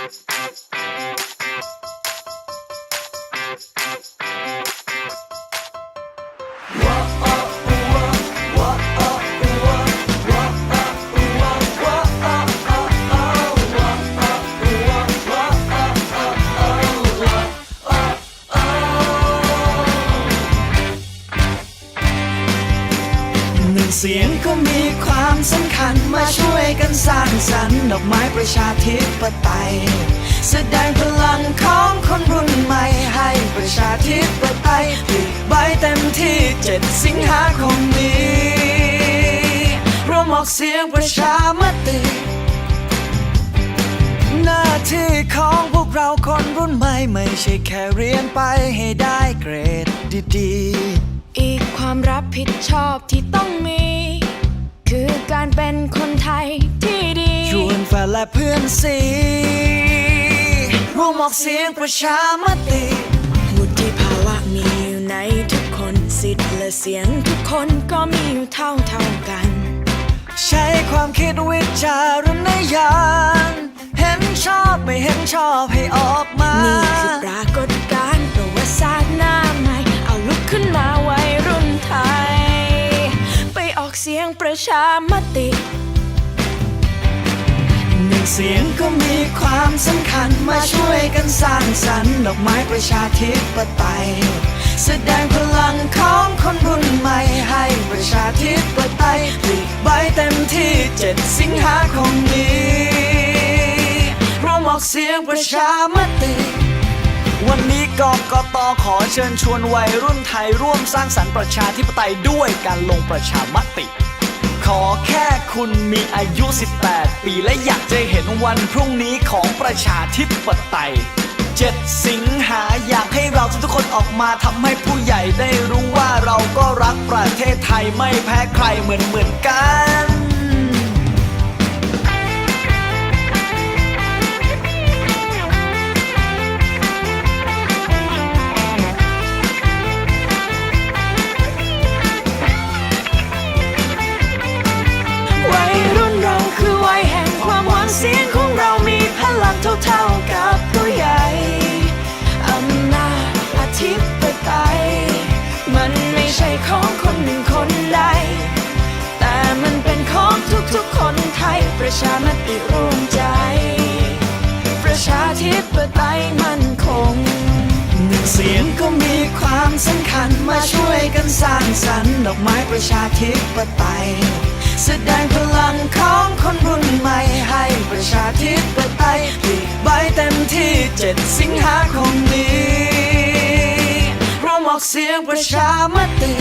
หนึ่งเสียงก็มีความสำคัญมาช่วยกัน ดอกไม้ประชาธิปไตย แสดงพลังของคนรุ่นใหม่ให้ประชาธิปไตยผลิใบเต็มที่เจ็ดสิงหาคมนี้ร่วมออกเสียงประชามติ หน้าที่ของพวกเราคนรุ่นใหม่ไม่ใช่แค่เรียนไปให้ได้เกรดดีๆ อีกความรับผิดชอบที่ต้องมี และเพื่อนสีร่วมออกเสียงประชามติวุฒิภาวะมีอยู่ในทุกคนสิทธิ์และเสียงทุกคนก็มีอยู่เท่าเท่ากัน ใช้ความคิดวิจารณญาณเห็นชอบไม่เห็นชอบให้ออกมา นี่คือปรากฏการณ์ประวัติศาสตร์หน้าใหม่เอาลุกขึ้นมาวัยรุ่นไทย ไปออกเสียงประชามติ เสียงก็มีความสำคัญมาช่วยกันสร้างสรรค์ดอกไม้ประชาธิปไตย แสดงพลังของคนรุ่นใหม่ให้ประชาธิปไตยผลิใบเต็มที่เจ็ดสิงหาคมนี้ร่วมออกเสียงประชามติวันนี้กกตขอเชิญชวนวัยรุ่นไทยร่วมสร้างสรรค์ประชาธิปไตยด้วยการลงประชามติ ขอแค่คุณมีอายุ 18 ปีและอยากจะเห็นวันพรุ่งนี้ของประชาธิปไตย 7 สิงหาอยากให้เราทุกๆคนออกมาทำให้ผู้ใหญ่ได้รู้ว่าเราก็รักประเทศไทยไม่แพ้ใครเหมือนเหมือนๆกัน รุ่นเราคือวัยแห่งความหวังเสียงของเรามีพลังเท่าๆกับผู้ใหญ่อำนาจอธิปไตยมันไม่ใช่ของคนหนึ่งคนใด แต่มันเป็นของทุกๆคนไทยประชามติร่วมใจ ประชาธิปไตยมัน เสียงก็มีความสำคัญมาช่วยกันสร้างสรรค์ดอกไม้ประชาธิปไตยแสดงพลังของคนรุ่นใหม่ให้ประชาธิปไตยปีกใบเต็มที่เจ็ดสิงหาคมนี้ร่วมออกเสียงประชามติ